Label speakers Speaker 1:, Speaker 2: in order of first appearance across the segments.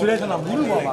Speaker 1: సురేష్ అన్న ముందు బాబా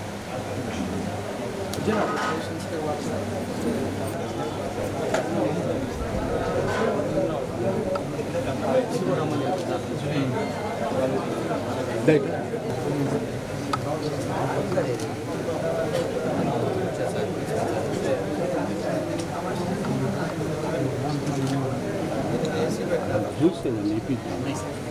Speaker 1: sir sir అడ్డా లాగా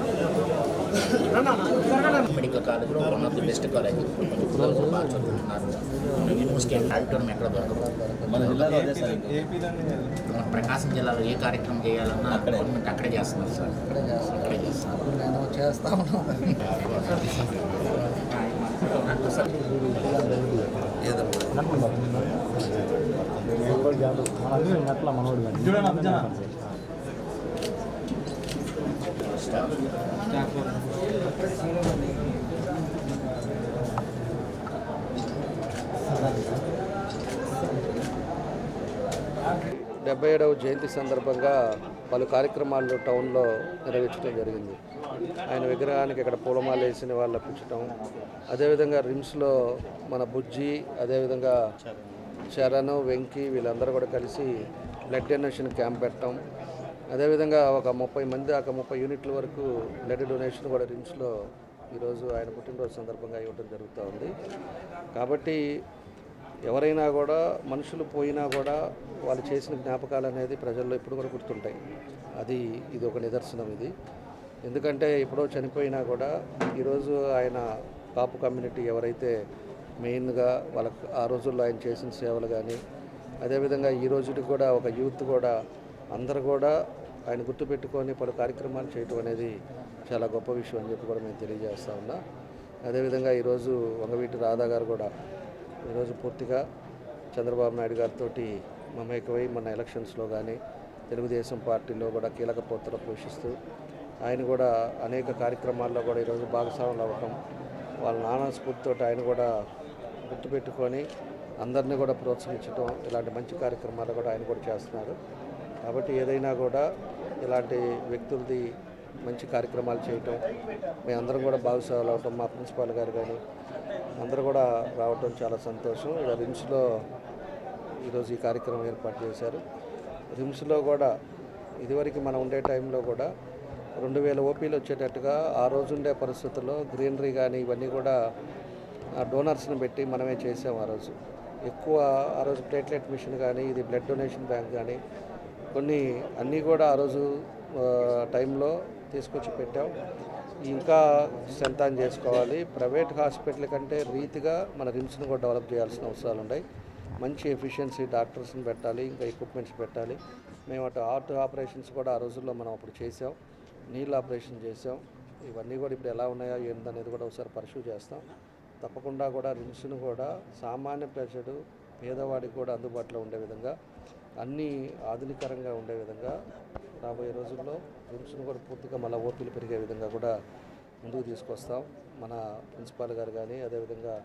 Speaker 2: మెడికల్ కాలేజ్లో one of the best college. బాగా చదువుతున్నారు యూనివర్సిటీ అండ్ ఆడిటోరియం ఎక్కడ దొరకదు.
Speaker 3: మన జిల్లాలో
Speaker 2: ప్రకాశం జిల్లాలో ఏ కార్యక్రమం చేయాలన్నా గవర్నమెంట్ అక్కడే చేస్తున్నారు సార్. అక్కడే చేస్తున్నారు.
Speaker 4: నేను చేస్తా ఉన్నాను
Speaker 1: చూడండి
Speaker 5: డెబ్బై ఏడవ జయంతి సందర్భంగా పలు కార్యక్రమాలు టౌన్లో నిర్వహించడం జరిగింది. ఆయన విగ్రహానికి ఇక్కడ పూలమాల వేసిన వాళ్ళు అప్పించడం అదేవిధంగా రిమ్స్లో మన బుజ్జి అదేవిధంగా చరణ్ వెంకీ వీళ్ళందరూ కూడా కలిసి బ్లడ్ డొనేషన్ క్యాంప్ పెట్టడం అదేవిధంగా ఒక ముప్పై మంది దాకా ముప్పై యూనిట్ల వరకు బ్లడ్ డొనేషన్ కూడా రిమ్స్లో ఈరోజు ఆయన పుట్టినరోజు సందర్భంగా ఇవ్వడం జరుగుతూ ఉంది. కాబట్టి ఎవరైనా కూడా మనుషులు పోయినా కూడా వాళ్ళు చేసిన జ్ఞాపకాలు అనేది ప్రజల్లో ఇప్పుడు కూడా గుర్తుంటాయి. అది ఇది ఒక నిదర్శనం ఇది. ఎందుకంటే ఎప్పుడో చనిపోయినా కూడా ఈరోజు ఆయన కాపు కమ్యూనిటీ ఎవరైతే మెయిన్గా వాళ్ళకు ఆ రోజుల్లో ఆయన చేసిన సేవలు కానీ అదేవిధంగా ఈ రోజుకి కూడా ఒక యూత్ కూడా అందరు కూడా ఆయన గుర్తుపెట్టుకొని పలు కార్యక్రమాలు చేయటం అనేది చాలా గొప్ప విషయం అని చెప్పి కూడా మేము తెలియజేస్తా ఉన్నా. అదేవిధంగా ఈరోజు వంగవీటి రాధా గారు కూడా ఈరోజు పూర్తిగా చంద్రబాబు నాయుడు గారితో మమేకమై మన ఎలక్షన్స్లో కానీ తెలుగుదేశం పార్టీలో కూడా కీలక పాత్ర పోషిస్తూ ఆయన కూడా అనేక కార్యక్రమాల్లో కూడా ఈరోజు భాగస్వాములు అవ్వటం వాళ్ళ నానా స్ఫూర్తితో ఆయన కూడా గుర్తుపెట్టుకొని అందరినీ కూడా ప్రోత్సహించడం ఇలాంటి మంచి కార్యక్రమాలు కూడా ఆయన కూడా చేస్తున్నారు. కాబట్టి ఏదైనా కూడా ఇలాంటి వ్యక్తులది మంచి కార్యక్రమాలు చేయటం మేమందరం కూడా భాగస్వాములు అవటం మా ప్రిన్సిపాల్ గారు కానీ అందరూ కూడా రావటం చాలా సంతోషం. ఇలా రిమ్స్లో ఈరోజు ఈ కార్యక్రమం ఏర్పాటు చేశారు. రిమ్స్లో కూడా ఇదివరకు మనం ఉండే టైంలో కూడా రెండు వేల ఓపీలు వచ్చేటట్టుగా ఆ రోజు ఉండే పరిస్థితుల్లో గ్రీనరీ కానీ ఇవన్నీ కూడా ఆ డోనర్స్ని పెట్టి మనమే చేసాం ఆ రోజు. ఎక్కువ ఆ రోజు ప్లేట్లెట్ మిషన్ కానీ ఇది బ్లడ్ డొనేషన్ బ్యాంక్ కానీ కొన్ని అన్నీ కూడా ఆ రోజు టైంలో తీసుకొచ్చి పెట్టాం. ఇంకా స్ట్రెంత్ చేసుకోవాలి. ప్రైవేట్ హాస్పిటల్ కంటే రీతిగా మన రిమ్స్ని కూడా డెవలప్ చేయాల్సిన అవసరాలు ఉన్నాయి. మంచి ఎఫిషియన్సీ డాక్టర్స్ని పెట్టాలి ఇంకా ఎక్విప్మెంట్స్ పెట్టాలి. మేము అటు హార్ట్ ఆపరేషన్స్ కూడా ఆ రోజుల్లో మనం అప్పుడు చేసాం నీళ్ళ ఆపరేషన్ చేసాం ఇవన్నీ కూడా ఇప్పుడు ఎలా ఉన్నాయో ఏందనేది కూడా ఒకసారి పరిశీలి చేస్తాం. తప్పకుండా కూడా రిమ్స్ను కూడా సామాన్య ప్రజలు పేదవాడికి కూడా అందుబాటులో ఉండే విధంగా అన్నీ ఆధునికరంగా ఉండే విధంగా రాబోయే రోజుల్లో రిమ్స్ను కూడా పూర్తిగా మళ్ళీ ఓపీలు పెరిగే విధంగా కూడా ముందుకు తీసుకొస్తాం. మన ప్రిన్సిపాల్ గారు కానీ అదేవిధంగా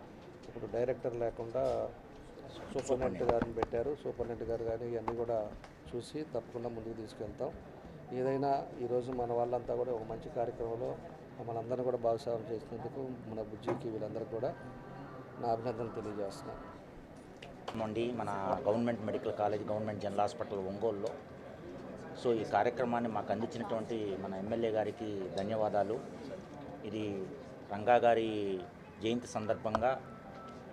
Speaker 5: ఇప్పుడు డైరెక్టర్ లేకుండా సూపరింటెండెంట్ గారిని పెట్టారు. సూపరింటెండెంట్ గారు కానీ ఇవన్నీ కూడా చూసి తప్పకుండా ముందుకు తీసుకెళ్తాం. ఏదైనా ఈరోజు మన వాళ్ళంతా కూడా ఒక మంచి కార్యక్రమంలో మనందరినీ కూడా భాగస్వామ్యం చేసినందుకు మన బుజ్జికి వీళ్ళందరికీ కూడా నా అభినందనలు తెలియజేస్తున్నాను.
Speaker 2: నుండి మన government medical college government general hospital ఒంగోలులో. సో ఈ కార్యక్రమాన్ని మాకు అందించినటువంటి మన ఎమ్మెల్యే గారికి ధన్యవాదాలు. ఇది రంగా గారి జయంతి సందర్భంగా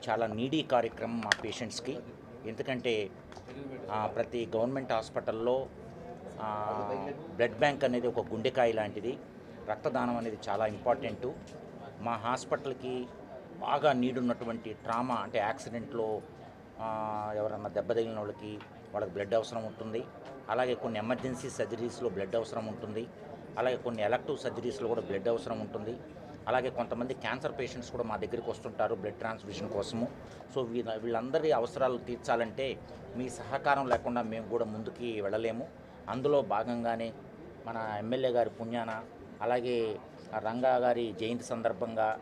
Speaker 2: చాలా నీడీ కార్యక్రమం మా పేషెంట్స్కి. ఎందుకంటే ప్రతి గవర్నమెంట్ హాస్పిటల్లో బ్లడ్ బ్యాంక్ అనేది ఒక గుండెకాయ లాంటిది. రక్తదానం అనేది చాలా ఇంపార్టెంటు. మా హాస్పిటల్కి బాగా నీడున్నటువంటి ట్రామా అంటే యాక్సిడెంట్లో ఎవరన్నా దెబ్బ తగిలిన వాళ్ళకి వాళ్ళకి బ్లడ్ అవసరం ఉంటుంది. అలాగే కొన్ని ఎమర్జెన్సీ సర్జరీస్లో బ్లడ్ అవసరం ఉంటుంది. అలాగే కొన్ని ఎలక్టివ్ సర్జరీస్లో కూడా బ్లడ్ అవసరం ఉంటుంది. అలాగే కొంతమంది క్యాన్సర్ పేషెంట్స్ కూడా మా దగ్గరికి వస్తుంటారు బ్లడ్ ట్రాన్స్ఫ్యూషన్ కోసము. సో వీళ్ళ వీళ్ళందరి అవసరాలు తీర్చాలంటే మీ సహకారం లేకుండా మేము కూడా ముందుకి వెళ్ళలేము. అందులో భాగంగానే మన ఎమ్మెల్యే గారి పుణ్యాన అలాగే రంగా గారి జయంతి సందర్భంగా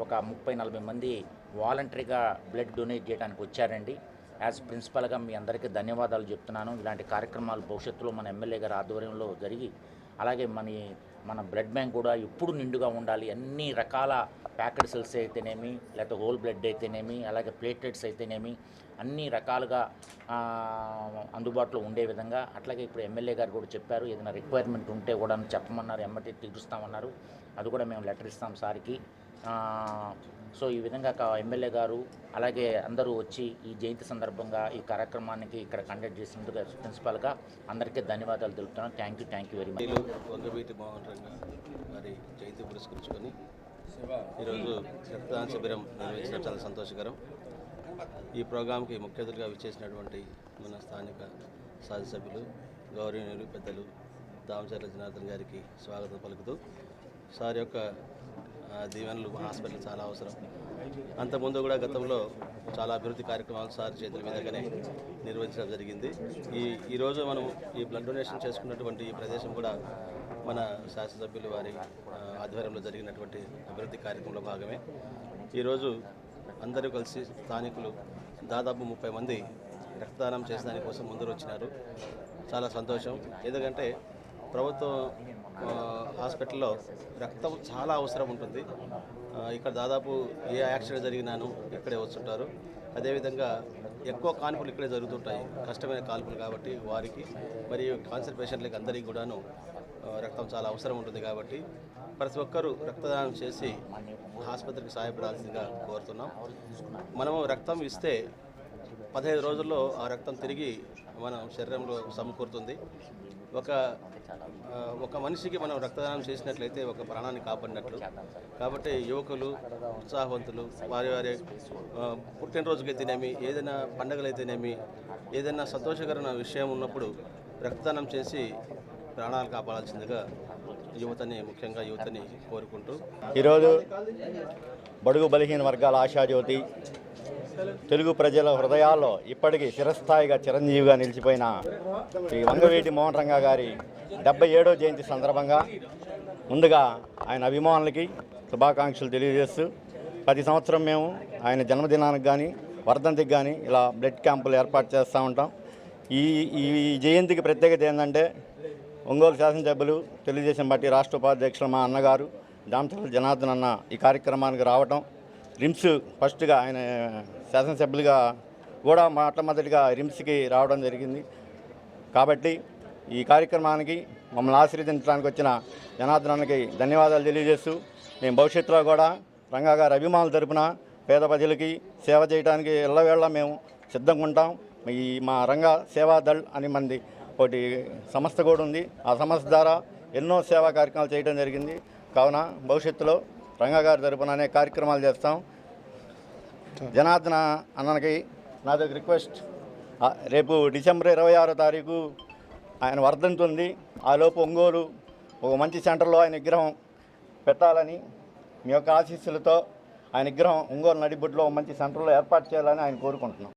Speaker 2: ఒక ముప్పై నలభై మంది వాలంటరీగా బ్లడ్ డొనేట్ చేయడానికి వచ్చారండి. యాజ్ ప్రిన్సిపల్గా మీ అందరికీ ధన్యవాదాలు చెప్తున్నాను. ఇలాంటి కార్యక్రమాలు భవిష్యత్తులో మన ఎమ్మెల్యే గారి ఆధ్వర్యంలో జరిగి అలాగే మన మన బ్లడ్ బ్యాంక్ కూడా ఎప్పుడు నిండుగా ఉండాలి. అన్ని రకాల ప్యాకెడ్ సెల్స్ అయితేనేమి లేకపోతే హోల్ బ్లడ్ అయితేనేమి అలాగే ప్లేట్లెట్స్ అయితేనేమి అన్ని రకాలుగా అందుబాటులో ఉండే విధంగా. అట్లాగే ఇప్పుడు ఎమ్మెల్యే గారు కూడా చెప్పారు ఏదైనా రిక్వైర్మెంట్ ఉంటే కూడా చెప్పమన్నారు ఎమ్మటి తీరుస్తామన్నారు. అది కూడా మేము లెటర్ ఇస్తాం సార్కి. సో ఈ విధంగా కా- ఎమ్మెల్యే గారు అలాగే అందరూ వచ్చి ఈ జయంతి సందర్భంగా ఈ కార్యక్రమానికి ఇక్కడ కండక్ట్ చేసినందుకు ప్రిన్సిపాల్గా అందరికీ ధన్యవాదాలు తెలుపుతున్నాను. Thank you thank you very much
Speaker 3: వీళ్ళు వంగవీటి మోహన్ జయంతి పురస్కరించుకొని ఈరోజు రక్తదాన శిబిరం నిర్వహించడం చాలా సంతోషకరం. ఈ ప్రోగ్రాంకి ముఖ్య అతిథిగా విచ్చేసినటువంటి మన స్థానిక శాసనసభ్యులు గౌరవనీయులు పెద్దలు దామచర్ల జనార్దన్ గారికి స్వాగతం పలుకుతూ. సార్ యొక్క దీవెనలు హాస్పిటల్ చాలా అవసరం. అంతకుముందు కూడా గతంలో చాలా అభివృద్ధి కార్యక్రమాలు సార్ చేతుల మీదగానే నిర్వహించడం జరిగింది. ఈ ఈరోజు మనం ఈ బ్లడ్ డొనేషన్ చేసుకున్నటువంటి ఈ ప్రదేశం కూడా మన శాసనసభ్యులు వారి ఆధ్వర్యంలో జరిగినటువంటి అభివృద్ధి కార్యక్రమంలో భాగమే. ఈరోజు అందరూ కలిసి స్థానికులు దాదాపు ముప్పై మంది రక్తదానం చేసే దానికోసం ముందరు వచ్చినారు చాలా సంతోషం. ఎందుకంటే ప్రభుత్వం హాస్పిటల్లో రక్తం చాలా అవసరం ఉంటుంది. ఇక్కడ దాదాపు ఏ యాక్సిడెంట్ జరిగినాను ఇక్కడే వస్తుంటారు. అదేవిధంగా ఎక్కువ కాన్పులు ఇక్కడే జరుగుతుంటాయి. కష్టమైన కాన్పులు కాబట్టి వారికి మరియు కాన్సర్ పేషెంట్లకి అందరికీ కూడాను రక్తం చాలా అవసరం ఉంటుంది కాబట్టి ప్రతి ఒక్కరూ రక్తదానం చేసి ఆసుపత్రికి సహాయపడాల్సిందిగా కోరుతున్నాం. మనము రక్తం ఇస్తే పదహైదు రోజుల్లో ఆ రక్తం తిరిగి మన శరీరంలో సమకూరుతుంది. ఒక ఒక మనిషికి మనం రక్తదానం చేసినట్లయితే ఒక ప్రాణాన్ని కాపాడినట్లు. కాబట్టి యువకులు ఉత్సాహవంతులు వారి వారి పుట్టినరోజుకైతేనేమి ఏదైనా పండగలైతేనేమి ఏదైనా సంతోషకరమైన విషయం ఉన్నప్పుడు రక్తదానం చేసి ప్రాణాలు కాపాడాల్సిందిగా యువతని ముఖ్యంగా యువతని కోరుకుంటూ.
Speaker 4: ఈరోజు బడుగు బలహీన వర్గాల ఆశాజ్యోతి తెలుగు ప్రజల హృదయాల్లో ఇప్పటికీ చిరస్థాయిగా చిరంజీవిగా నిలిచిపోయిన శ్రీ వంగవీటి మోహన్ రంగా గారి డెబ్బై ఏడో జయంతి సందర్భంగా ముందుగా ఆయన అభిమానులకి శుభాకాంక్షలు తెలియజేస్తూ ప్రతి సంవత్సరం మేము ఆయన జన్మదినానికి కానీ వర్ధంతికి కానీ ఇలా బ్లడ్ క్యాంపులు ఏర్పాటు చేస్తూ ఉంటాం. ఈ ఈ జయంతికి ప్రత్యేకత ఏంటంటే ఒంగోలు శాసనసభ్యులు తెలుగుదేశం పార్టీ రాష్ట్ర ఉపాధ్యక్షులు మా అన్నగారు దామచర్ల జనార్దన్ అన్న ఈ కార్యక్రమానికి రావటం. రిమ్స్ ఫస్ట్గా ఆయన శాసనసభ్యులుగా కూడా మొట్టమొదటిగా రిమ్స్కి రావడం జరిగింది. కాబట్టి ఈ కార్యక్రమానికి మమ్మల్ని ఆశీర్వదించడానికి వచ్చిన జనార్దనానికి ధన్యవాదాలు తెలియజేస్తూ మేము భవిష్యత్తులో కూడా రంగా గారి అభిమానుల తరపున పేద ప్రజలకి సేవ చేయడానికి ఎల్లవేళ మేము సిద్ధంగా ఉంటాం. ఈ మా రంగా సేవా దళ్ అని మంది ఒకటి సంస్థ కూడా ఉంది. ఆ సంస్థ ద్వారా ఎన్నో సేవా కార్యక్రమాలు చేయడం జరిగింది. కావున భవిష్యత్తులో రంగా గారి తరపున అనేక కార్యక్రమాలు చేస్తాం. జనార్దన అన్నకి నాది ఒక రిక్వెస్ట్. రేపు డిసెంబర్ ఇరవై ఆరో తారీఖు ఆయన వర్ధంతుంది. ఆలోపు ఆ లోపు ఒంగోలు ఒక మంచి సెంటర్లో ఆయన విగ్రహం పెట్టాలని మీ యొక్క ఆశీస్సులతో ఆయన విగ్రహం ఒంగోలు నడిబొడ్లో మంచి సెంటర్లో ఏర్పాటు చేయాలని ఆయన కోరుకుంటున్నాం.